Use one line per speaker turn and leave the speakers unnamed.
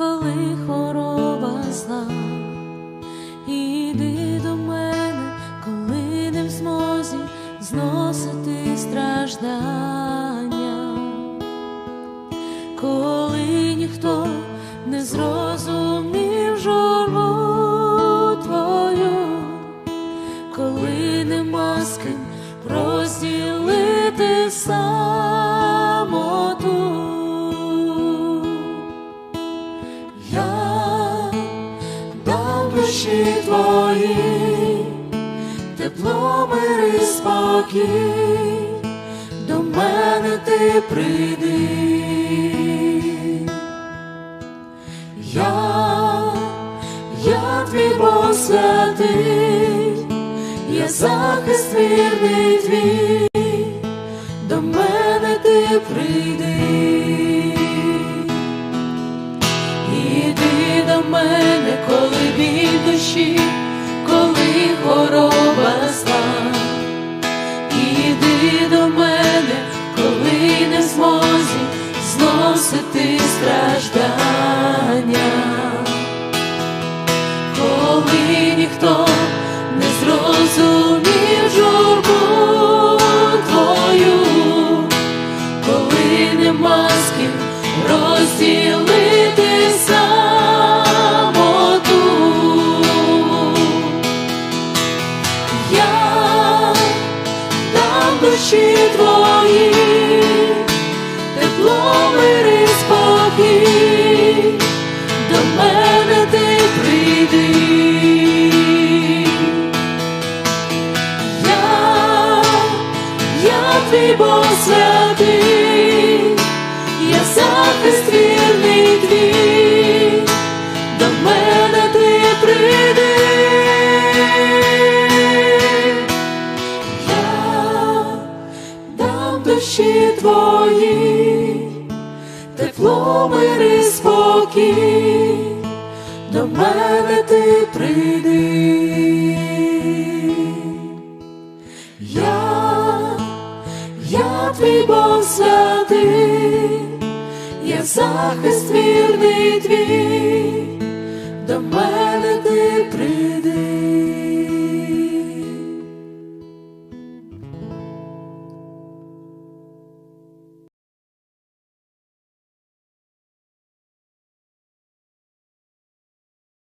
коли хвороба зла, іди до мене, коли не в змозі зносити страждання, коли ніхто не зрозумів журбу твою, коли нема з розділити самоту. Душі твої, тепло, мир і спокій, до мене ти прийди. Я, я твій Бог святий, я захист вірний твій, до мене ти прийди. Розділити самоту. Я душі твої, тепло, мир спокій, до мене ти прийди. Твій Бог святий, я захист душі твої, тепло, мир і спокій, до мене ти прийди. Я, я твій Бог святий, я захист вірний твій, до мене.